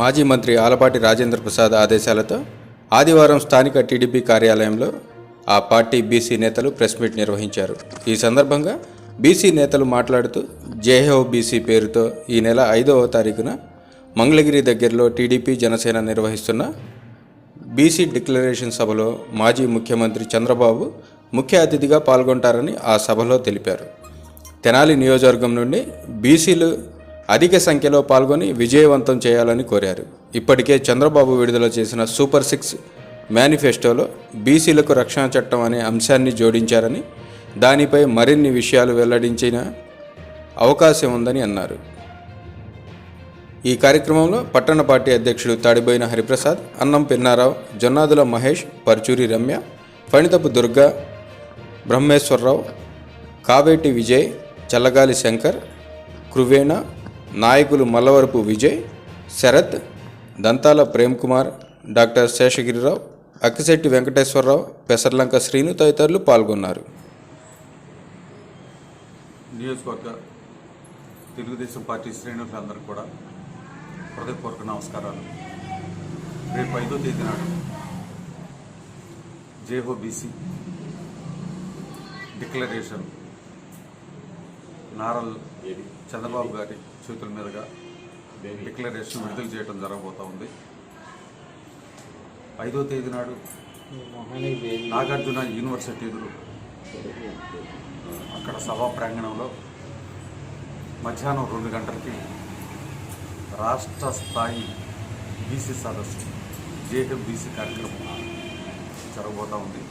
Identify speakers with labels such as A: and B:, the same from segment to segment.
A: మాజీ మంత్రి ఆలపాటి రాజేంద్ర ప్రసాద్ ఆదేశాలతో ఆదివారం స్థానిక టీడీపీ కార్యాలయంలో ఆ పార్టీ బీసీ నేతలు ప్రెస్ మీట్ నిర్వహించారు. ఈ సందర్భంగా బీసీ నేతలు మాట్లాడుతూ జేహో బీసీ పేరుతో ఈ నెల ఐదవ తారీఖున మంగళగిరి దగ్గరలో టీడీపీ జనసేన నిర్వహిస్తున్న బీసీ డిక్లరేషన్ సభలో మాజీ ముఖ్యమంత్రి చంద్రబాబు ముఖ్య అతిథిగా పాల్గొంటారని ఆ సభలో తెలిపారు. తెనాలి నియోజకవర్గం నుండి బీసీలు అధిక సంఖ్యలో పాల్గొని విజయవంతం చేయాలని కోరారు. ఇప్పటికే చంద్రబాబు విడుదల చేసిన సూపర్ సిక్స్ మేనిఫెస్టోలో బీసీలకు రక్షణ చట్టం అనే అంశాన్ని జోడించారని దానిపై మరిన్ని విషయాలు వెల్లడించిన అవకాశం ఉందని అన్నారు. ఈ కార్యక్రమంలో పట్టణ పార్టీ అధ్యక్షుడు తాడిబోయిన హరిప్రసాద్ అన్నం పిన్నారావు జొన్నాదుల మహేష్ పర్చూరి రమ్య ఫణితపు దుర్గా బ్రహ్మేశ్వరరావు కావేటి విజయ్ చల్లగాలి శంకర్ కృవేణ నాయకులు మల్లవరపు విజయ్ శరత్ దంతాల ప్రేమ్ కుమార్ డాక్టర్ శేషగిరిరావు అక్కిశెట్టి వెంకటేశ్వరరావు పెసర్లంక శ్రీను తదితరులు పాల్గొన్నారు.
B: నియోజకవర్గ తెలుగుదేశం పార్టీ శ్రేణులందరికీ కూడా హృదయపూర్వక నమస్కారాలు. రేపు ఐదో తేదీ నాడు జేహో బీసీ డిక్లరేషన్ నారల్ చంద్రబాబు గారి చేతుల మీదుగా డిక్లరేషన్ విడుదల చేయడం జరగబోతా ఉంది. ఐదో తేదీ నాడు నాగార్జున యూనివర్సిటీ ఎదురు అక్కడ సభా ప్రాంగణంలో మధ్యాహ్నం రెండు గంటలకి రాష్ట్ర స్థాయి బీసీ సదస్సు జేహెం కార్యక్రమం జరగబోతూ ఉంది.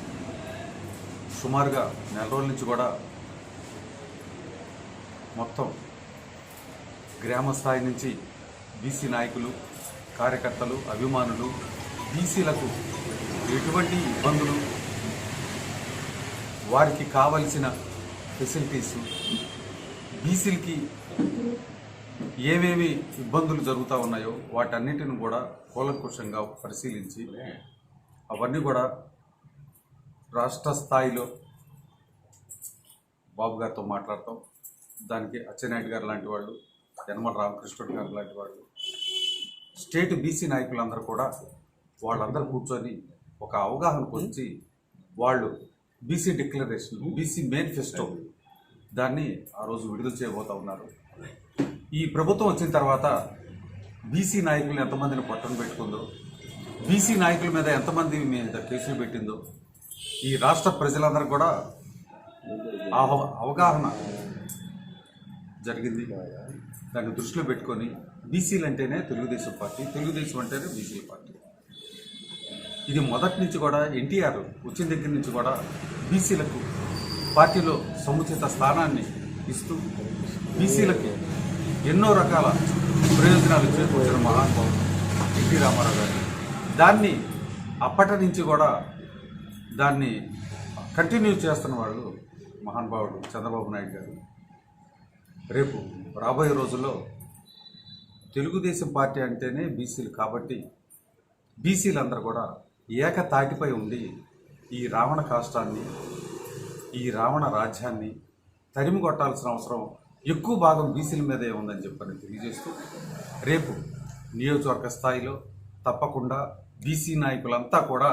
B: సుమారుగా నెల రోజుల నుంచి కూడా మొత్తం గ్రామ స్థాయి నుంచి బీసీ నాయకులు కార్యకర్తలు అభిమానులు బీసీలకు ఎటువంటి ఇబ్బందులు వారికి కావలసిన ఫెసిలిటీస్ బీసీలకి ఏమేమి ఇబ్బందులు జరుగుతూ ఉన్నాయో వాటన్నిటిని కూడా కూలంకుషంగా పరిశీలించి అవన్నీ కూడా రాష్ట్ర స్థాయిలో బాబు గారితో మాట్లాడతాం. దానికి అచ్చెన్నాయుడు గారు లాంటి వాళ్ళు యనమల రామకృష్ణుడు గారు లాంటి వాళ్ళు స్టేట్ బీసీ నాయకులందరూ కూడా వాళ్ళందరూ కూర్చొని ఒక అవగాహనకు వచ్చి వాళ్ళు బీసీ డిక్లరేషన్ బీసీ మేనిఫెస్టో దాన్ని ఆ రోజు విడుదల చేయబోతా ఉన్నారు. ఈ ప్రభుత్వం వచ్చిన తర్వాత బీసీ నాయకులను ఎంతమందిని పట్టణ పెట్టుకుందో బీసీ నాయకుల మీద ఎంతమంది మీద కేసులు పెట్టిందో ఈ రాష్ట్ర ప్రజలందరూ కూడా అవ- అవగాహన జరిగింది. దాన్ని దృష్టిలో పెట్టుకొని బీసీలు అంటేనే తెలుగుదేశం పార్టీ తెలుగుదేశం అంటేనే బీసీల పార్టీ. ఇది మొదటి నుంచి కూడా ఎన్టీఆర్ వచ్చిన దగ్గర నుంచి కూడా బీసీలకు పార్టీలో సముచిత స్థానాన్ని ఇస్తూ బీసీలకి ఎన్నో రకాల ప్రయోజనాలు చేకూర్చిన మహానుభావులు ఎన్టీ రామారావు గారు. దాన్ని అప్పటి నుంచి కూడా దాన్ని కంటిన్యూ చేస్తున్న వాళ్ళు మహానుభావుడు చంద్రబాబు నాయుడు గారు. రేపు రాబోయే రోజుల్లో తెలుగుదేశం పార్టీ అంటేనే బీసీలు కాబట్టి బీసీలందరూ కూడా ఏకతాటిపై ఉండి ఈ రావణ కాష్టాన్ని ఈ రావణ రాజ్యాన్ని తరిమి కొట్టాల్సిన అవసరం ఎక్కువ భాగం బీసీల మీదే ఉందని చెప్పని తెలియజేస్తూ రేపు నియోజకవర్గ స్థాయిలో తప్పకుండా బీసీ నాయకులంతా కూడా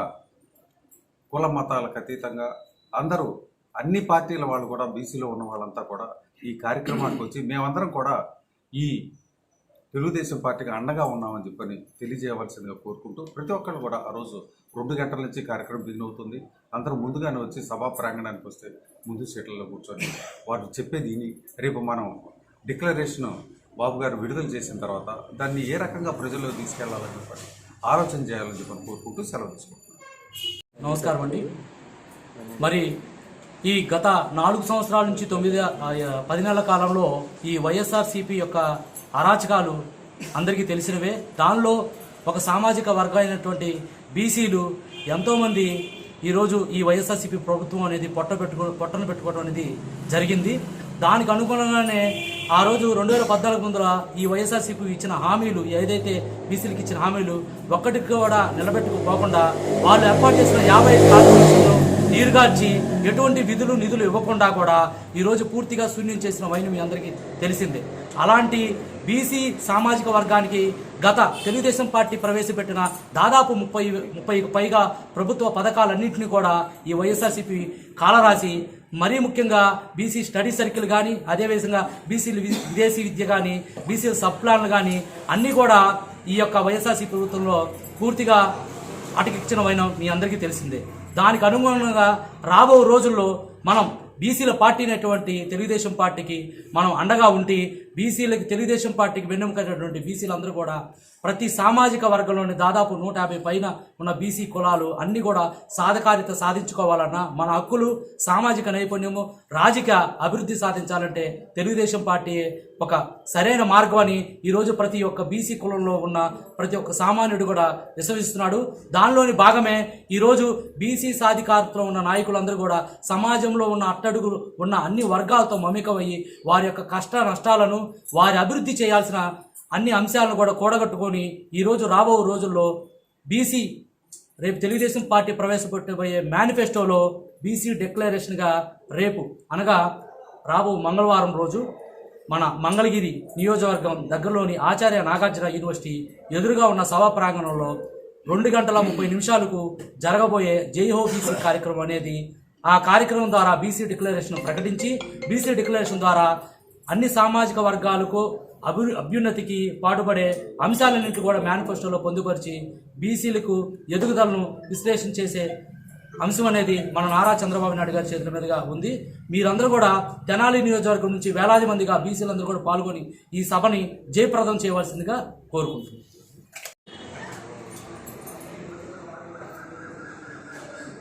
B: కుల మతాలకు అతీతంగా అందరూ అన్ని పార్టీల వాళ్ళు కూడా బీసీలో ఉన్న వాళ్ళంతా కూడా ఈ కార్యక్రమానికి వచ్చి మేమందరం కూడా ఈ తెలుగుదేశం పార్టీకి అండగా ఉన్నామని చెప్పని తెలియజేయవలసిందిగా కోరుకుంటూ ప్రతి ఒక్కరు కూడా ఆ రోజు రెండు గంటల నుంచి కార్యక్రమం బిగిన్ అవుతుంది. అందరూ ముందుగానే వచ్చి సభా ప్రాంగణానికి వస్తే ముందు సీట్లలో కూర్చొని వారు చెప్పేది విని రేపు మనం డిక్లరేషన్ బాబు గారు విడుదల చేసిన తర్వాత దాన్ని ఏ రకంగా ప్రజల్లో తీసుకెళ్ళాలని చెప్పని ఆలోచన చేయాలని చెప్పని కోరుకుంటూ సెలవు తీసుకుంటున్నాను
C: నమస్కారం అండి. మరి ఈ గత నాలుగు సంవత్సరాల నుంచి తొమ్మిది పది నెలల కాలంలో ఈ వైఎస్ఆర్సీపీ యొక్క అరాచకాలు అందరికీ తెలిసినవే. దానిలో ఒక సామాజిక వర్గం అయినటువంటి బీసీలు ఎంతోమంది ఈరోజు ఈ వైఎస్ఆర్సీపీ ప్రభుత్వం అనేది పొట్ట పెట్టుకో పొట్టను పెట్టుకోవడం అనేది జరిగింది. దానికి అనుగుణంగానే ఆ రోజు రెండు వేల పద్నాలుగు ముందర ఈ వైఎస్ఆర్సీపీ ఇచ్చిన హామీలు ఏదైతే బీసీలకు ఇచ్చిన హామీలు ఒక్కటికి కూడా నిలబెట్టుకుపోకుండా వాళ్ళు ఏర్పాటు చేసిన యాభై ఐదు నీరుగార్చి ఎటువంటి విధులు నిధులు ఇవ్వకుండా కూడా ఈరోజు పూర్తిగా శూన్యం చేసిన వైన మీ అందరికీ తెలిసిందే. అలాంటి బీసీ సామాజిక వర్గానికి గత తెలుగుదేశం పార్టీ ప్రవేశపెట్టిన దాదాపు ముప్పై ముప్పైకు పైగా ప్రభుత్వ పథకాలన్నింటినీ కూడా ఈ వైఎస్ఆర్సీపీ కాలరాసి మరీ ముఖ్యంగా బీసీ స్టడీ సర్కిల్ కానీ అదేవిధంగా బీసీలు విదేశీ విద్య కానీ బీసీ సబ్ ప్లాన్లు కానీ అన్నీ కూడా ఈ యొక్క వైఎస్ఆర్సీ ప్రభుత్వంలో పూర్తిగా అటకెక్కినవైన మీ అందరికీ తెలిసిందే. దానికి అనుగుణంగా రాబో రోజుల్లో మనం బీసీల పార్టీ అయినటువంటి తెలుగుదేశం పార్టీకి మనం అండగా ఉండి బీసీలకి తెలుగుదేశం పార్టీకి వెన్నెముకైనటువంటి బీసీలందరూ కూడా ప్రతి సామాజిక వర్గంలోని దాదాపు నూట యాభై పైన ఉన్న బీసీ కులాలు అన్నీ కూడా సాధకారిత సాధించుకోవాలన్నా మన హక్కులు సామాజిక నైపుణ్యము రాజకీయ అభివృద్ధి సాధించాలంటే తెలుగుదేశం పార్టీ ఒక సరైన మార్గం అని ఈరోజు ప్రతి ఒక్క బీసీ కులంలో ఉన్న ప్రతి ఒక్క సామాన్యుడు కూడా విశ్వసిస్తున్నాడు. దానిలోని భాగమే ఈరోజు బీసీ సాధికారతలో ఉన్న నాయకులందరూ కూడా సమాజంలో ఉన్న అట్టడుగులు ఉన్న అన్ని వర్గాలతో మమికమయ్యి వారి యొక్క కష్ట నష్టాలను వారి అభివృద్ధి చేయాల్సిన అన్ని అంశాలను కూడా కూడగట్టుకొని ఈరోజు రాబో రోజుల్లో బీసీ రేపు తెలుగుదేశం పార్టీ ప్రవేశపెట్టబోయే మేనిఫెస్టోలో బీసీ డిక్లరేషన్గా రేపు అనగా రాబో మంగళవారం రోజు మన మంగళగిరి నియోజకవర్గం దగ్గరలోని ఆచార్య నాగార్జున యూనివర్సిటీ ఎదురుగా ఉన్న సభా ప్రాంగణంలో రెండు గంటల ముప్పై నిమిషాలకు జరగబోయే జై హో బీసీ కార్యక్రమం అనేది ఆ కార్యక్రమం ద్వారా బీసీ డిక్లరేషన్ ప్రకటించి బీసీ డిక్లరేషన్ ద్వారా అన్ని సామాజిక వర్గాలకు అభి అభ్యున్నతికి పాటుపడే అంశాలన్నింటి కూడా మేనిఫెస్టోలో పొందుపరిచి బీసీలకు ఎదుగుదలను విశ్లేషణ చేసే అంశం అనేది మన నారా చంద్రబాబు నాయుడు గారి చేతుల మీదుగా ఉంది. మీరందరూ కూడా తెనాలి నియోజకవర్గం నుంచి వేలాది మందిగా బీసీలందరూ కూడా పాల్గొని ఈ సభని జయప్రదం చేయవలసిందిగా కోరుకుంటున్నాను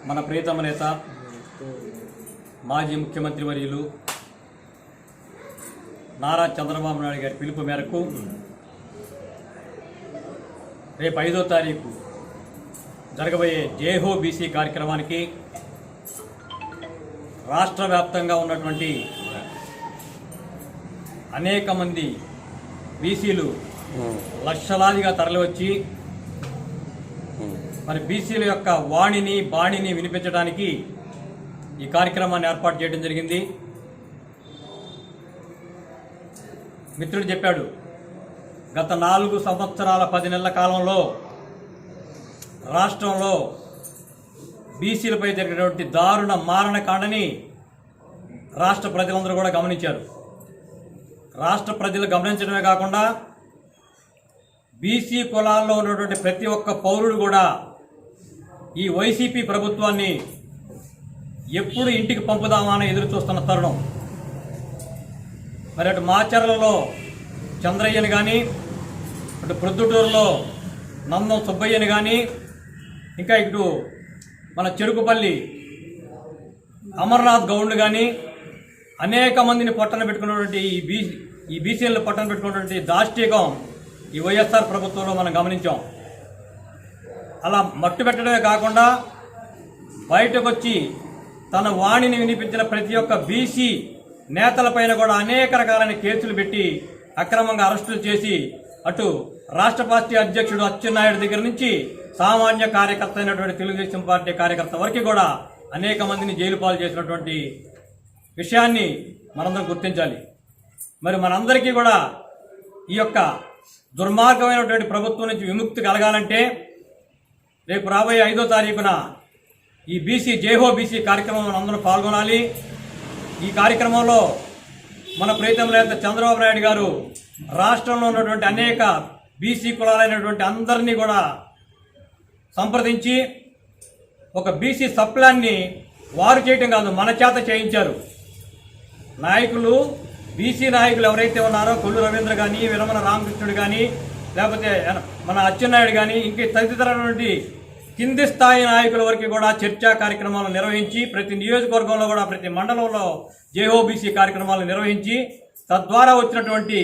D: మన ప్రియతమ నేత మాజీ ముఖ్యమంత్రి వర్యులు నారా చంద్రబాబు నాయుడు గారి పిలుపు మేరకు రేపు ఐదో తారీఖు జరగబోయే జేహో బీసీ కార్యక్రమానికి రాష్ట్ర వ్యాప్తంగా ఉన్నటువంటి అనేక మంది బీసీలు లక్షలాదిగా తరలివచ్చి మరి బీసీల యొక్క వాణిని బాణిని వినిపించడానికి ఈ కార్యక్రమాన్ని ఏర్పాటు చేయడం జరిగింది. మిత్రుడు చెప్పాడు గత నాలుగు సంవత్సరాల పది నెలల కాలంలో రాష్ట్రంలో బీసీలపై జరిగినటువంటి దారుణ మారణకాండని రాష్ట్ర ప్రజలందరూ కూడా గమనించారు. రాష్ట్ర ప్రజలు గమనించడమే కాకుండా బీసీ కులాల్లో ఉన్నటువంటి ప్రతి ఒక్క పౌరుడు కూడా ఈ వైసీపీ ప్రభుత్వాన్ని ఎప్పుడు ఇంటికి పంపుదామా అని ఎదురు చూస్తున్న తరుణం. మరి అటు మాచర్లలో చంద్రయ్యని కానీ అటు ప్రొద్దుటూరులో నందం సుబ్బయ్యని కానీ ఇంకా ఇటు మన చెరుకుపల్లి అమర్నాథ్ గౌండ్ కానీ అనేక మందిని పొట్టన పెట్టుకున్నటువంటి ఈ బీ ఈ బీసీఎల్ పొట్టన పెట్టుకున్నటువంటి దాష్టీకం ఈ వైఎస్ఆర్ ప్రభుత్వంలో మనం గమనించాం. అలా మట్టు పెట్టడమే కాకుండా బయటకు వచ్చి తన వాణిని వినిపించిన ప్రతి ఒక్క బీసీ నేతలపైన కూడా అనేక రకాలైన కేసులు పెట్టి అక్రమంగా అరెస్టులు చేసి అటు రాష్ట్ర పార్టీ అధ్యక్షుడు అచ్చెన్నాయుడు దగ్గర నుంచి సామాన్య కార్యకర్త అయినటువంటి తెలుగుదేశం పార్టీ కార్యకర్త వరకు కూడా అనేక మందిని జైలు పాలు చేసినటువంటి విషయాన్ని మనందరం గుర్తించాలి. మరి మనందరికీ కూడా ఈ యొక్క దుర్మార్గమైనటువంటి ప్రభుత్వం నుంచి విముక్తి కలగాలంటే రేపు రాబోయే ఐదో తారీఖున ఈ బీసీ జేహో బీసీ కార్యక్రమం అందరూ పాల్గొనాలి. ఈ కార్యక్రమంలో మన ప్రీతం నేత చంద్రబాబు నాయుడు గారు రాష్ట్రంలో ఉన్నటువంటి అనేక బీసీ కులాలైనటువంటి అందరినీ కూడా సంప్రదించి ఒక బీసీ సప్లాన్ని వారు చేయటం కాదు మన చేత చేయించారు. నాయకులు బీసీ నాయకులు ఎవరైతే ఉన్నారో కొల్లు రవీంద్ర కానీ విరమణ రామకృష్ణుడు కానీ లేకపోతే మన అచ్చెన్నాయుడు కానీ ఇంక తదితరమైనటువంటి కింది స్థాయి నాయకుల వరకు కూడా చర్చా కార్యక్రమాలు నిర్వహించి ప్రతి నియోజకవర్గంలో కూడా ప్రతి మండలంలో జేఓబీసీ కార్యక్రమాలు నిర్వహించి తద్వారా వచ్చినటువంటి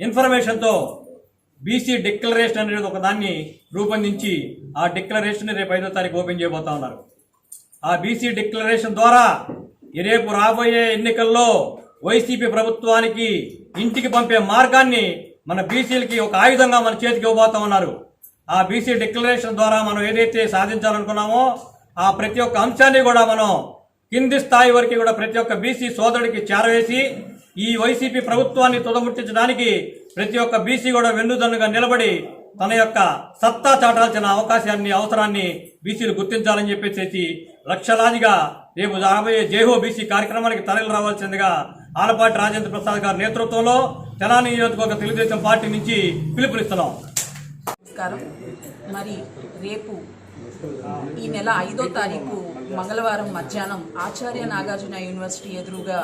D: ఇన్ఫర్మేషన్తో బీసీ డిక్లరేషన్ అనేది ఒక దాన్ని రూపొందించి ఆ డిక్లరేషన్ రేపు ఐదో తారీఖు ఓపెన్ చేయబోతా ఉన్నారు. ఆ బీసీ డిక్లరేషన్ ద్వారా రేపు రాబోయే ఎన్నికల్లో వైసీపీ ప్రభుత్వానికి ఇంటికి పంపే మార్గాన్ని మన బీసీలకి ఒక ఆయుధంగా మన చేతికి ఇవ్వబోతా ఉన్నారు. ఆ బీసీ డిక్లరేషన్ ద్వారా మనం ఏదైతే సాధించాలనుకున్నామో ఆ ప్రతి ఒక్క అంశాన్ని కూడా మనం కింది స్థాయి వరకు కూడా ప్రతి ఒక్క బీసీ సోదరుడికి చేరవేసి ఈ వైసీపీ ప్రభుత్వాన్ని తుదముట్టించడానికి ప్రతి ఒక్క బీసీ కూడా వెన్నుదన్నుగా నిలబడి తన యొక్క సత్తా చాటాల్సిన అవకాశాన్ని అవసరాన్ని బీసీలు గుర్తించాలని చెప్పేసి లక్షలాదిగా రేపు రాబోయే జేహో బీసీ కార్యక్రమానికి తరలి రావాల్సిందిగా ఆలపాటి రాజేంద్ర ప్రసాద్ గారి నేతృత్వంలో తెలంగాణ నియోజకవర్గ తెలుగుదేశం పార్టీ నుంచి పిలుపునిస్తున్నాం.
E: నమస్కారం. మరి రేపు ఈ నెల ఐదో తారీఖు మంగళవారం మధ్యాహ్నం ఆచార్య నాగార్జున యూనివర్సిటీ ఎదురుగా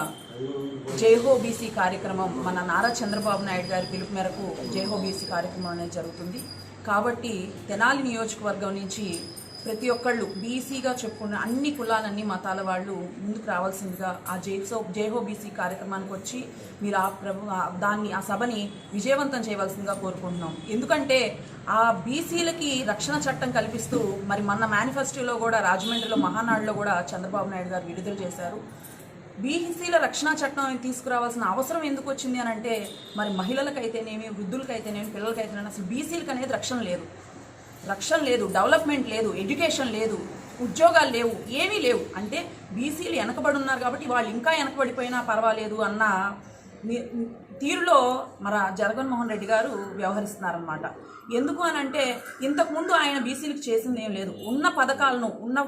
E: జైహోబీసీ కార్యక్రమం మన నారా చంద్రబాబు నాయుడు గారి పిలుపు మేరకు జయహోబీసీ కార్యక్రమం అనేది జరుగుతుంది. కాబట్టి తెనాలి నియోజకవర్గం నుంచి ప్రతి ఒక్కళ్ళు బీసీగా చెప్పుకున్న అన్ని కులాలన్నీ మతాల వాళ్ళు ముందుకు రావాల్సిందిగా ఆ జైసో జేహో బీసీ కార్యక్రమానికి వచ్చి మీరు ఆ ప్రభు దాన్ని ఆ సభని విజయవంతం చేయవలసిందిగా కోరుకుంటున్నాం. ఎందుకంటే ఆ బీసీలకి రక్షణ చట్టం కల్పిస్తూ మరి మన మేనిఫెస్టోలో కూడా రాజమండ్రిలో మహానాడులో కూడా చంద్రబాబు నాయుడు గారు విడుదల చేశారు. బీసీల రక్షణ చట్టం తీసుకురావాల్సిన అవసరం ఎందుకు వచ్చింది అని అంటే మరి మహిళలకైతేనేమి వృద్ధులకైతేనేమి పిల్లలకైతేనేమి అసలు బీసీలకు అనేది రక్షణ లేదు. రక్షణ లేదు డెవలప్మెంట్ లేదు ఎడ్యుకేషన్ లేదు ఉద్యోగాలు లేవు ఏమీ లేవు. అంటే బీసీలు వెనకబడి ఉన్నారు కాబట్టి వాళ్ళు ఇంకా వెనకబడిపోయినా పర్వాలేదు అన్న తీరులో మన జగన్మోహన్ రెడ్డి గారు వ్యవహరిస్తున్నారనమాట ఎందుకు అని అంటే ఇంతకుముందు ఆయన బీసీలకు చేసింది ఏం లేదు. ఉన్న పథకాలను ఉన్న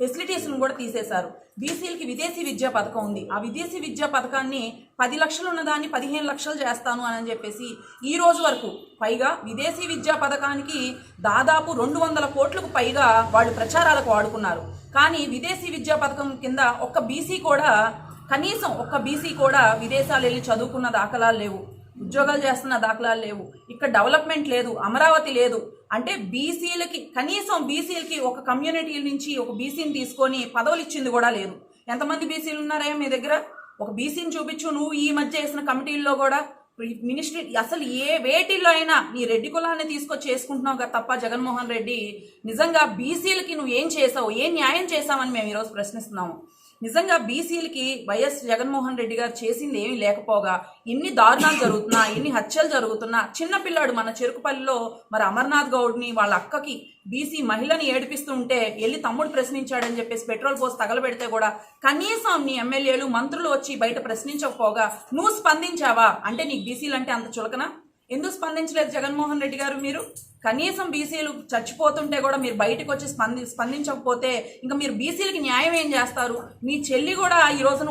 E: ఫెసిలిటీస్ను కూడా తీసేశారు. బీసీలకి విదేశీ విద్యా పథకం ఉంది. ఆ విదేశీ విద్యా పథకాన్ని పది లక్షలు ఉన్నదాన్ని పదిహేను లక్షలు చేస్తాను అని చెప్పేసి ఈ రోజు వరకు పైగా విదేశీ విద్యా పథకానికి దాదాపు రెండు వందల కోట్లకు పైగా వాళ్ళు ప్రచారాలకు వాడుకున్నారు. కానీ విదేశీ విద్యా పథకం కింద ఒక్క బీసీ కూడా కనీసం ఒక్క బీసీ కూడా విదేశాలు వెళ్ళి చదువుకున్న దాఖలాలు లేవు. ఉద్యోగాలు చేస్తున్న దాఖలాలు లేవు. ఇక్కడ డెవలప్మెంట్ లేదు అమరావతి లేదు. అంటే బీసీలకి కనీసం బీసీలకి ఒక కమ్యూనిటీ నుంచి ఒక బీసీని తీసుకొని పదవులు ఇచ్చింది కూడా లేదు. ఎంతమంది బీసీలు ఉన్నారా మీ దగ్గర? ఒక బీసీని చూపించు నువ్వు ఈ మధ్య వేసిన కమిటీల్లో కూడా మినిస్ట్రీ అసలు ఏ వేటిల్లో అయినా నీ రెడ్డి కులాన్ని తీసుకొచ్చి చేసుకుంటున్నావు కదా తప్ప జగన్మోహన్ రెడ్డి నిజంగా బీసీలకి నువ్వు ఏం చేసావు ఏం న్యాయం చేసావని మేము ఈరోజు ప్రశ్నిస్తున్నాము. నిజంగా బీసీలకి వైఎస్ జగన్మోహన్ రెడ్డి గారు చేసింది ఏమీ లేకపోగా ఇన్ని దారుణాలు జరుగుతున్నా ఇన్ని హత్యలు జరుగుతున్నా చిన్నపిల్లాడు మన చెరుకుపల్లిలో మరి అమర్నాథ్ గౌడ్ని వాళ్ళ అక్కకి బీసీ మహిళని ఏడిపిస్తుంటే వెళ్ళి తమ్ముడు ప్రశ్నించాడని చెప్పేసి పెట్రోల్ పోసి తగలబెడితే కూడా కనీసం నీ ఎమ్మెల్యేలు మంత్రులు వచ్చి బయట ప్రశ్నించకపోగా నువ్వు స్పందించావా? అంటే నీకు బీసీలు అంటే అంత చులకనా? ఎందుకు స్పందించలేదు జగన్మోహన్ రెడ్డి గారు మీరు? కనీసం బీసీలు చచ్చిపోతుంటే కూడా మీరు బయటకు వచ్చి స్పంది స్పందించకపోతే ఇంకా మీరు బీసీలకి న్యాయం ఏం చేస్తారు? మీ చెల్లి కూడా ఈ రోజున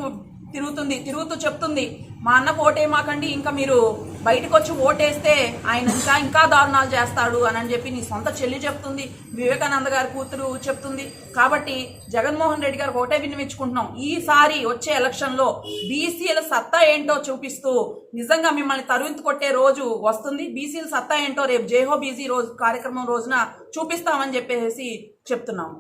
E: తిరుగుతుంది తిరుగుతూ చెప్తుంది. మా అన్న ఓటేమాకండి ఇంకా మీరు బయటకు వచ్చి ఓటేస్తే ఆయన ఇంకా ఇంకా దారుణాలు చేస్తాడు అని అని చెప్పి నీ సొంత చెల్లి చెప్తుంది వివేకానంద గారి కూతురు చెప్తుంది. కాబట్టి జగన్మోహన్ రెడ్డి గారికి ఓటే విన్నవించుకుంటున్నాం. ఈసారి వచ్చే ఎలక్షన్లో బీసీల సత్తా ఏంటో చూపిస్తూ నిజంగా మిమ్మల్ని తరువింతు కొట్టే రోజు వస్తుంది. బీసీల సత్తా ఏంటో రేపు జేహో బీసీ రోజు కార్యక్రమం రోజున చూపిస్తామని చెప్పేసి చెప్తున్నాము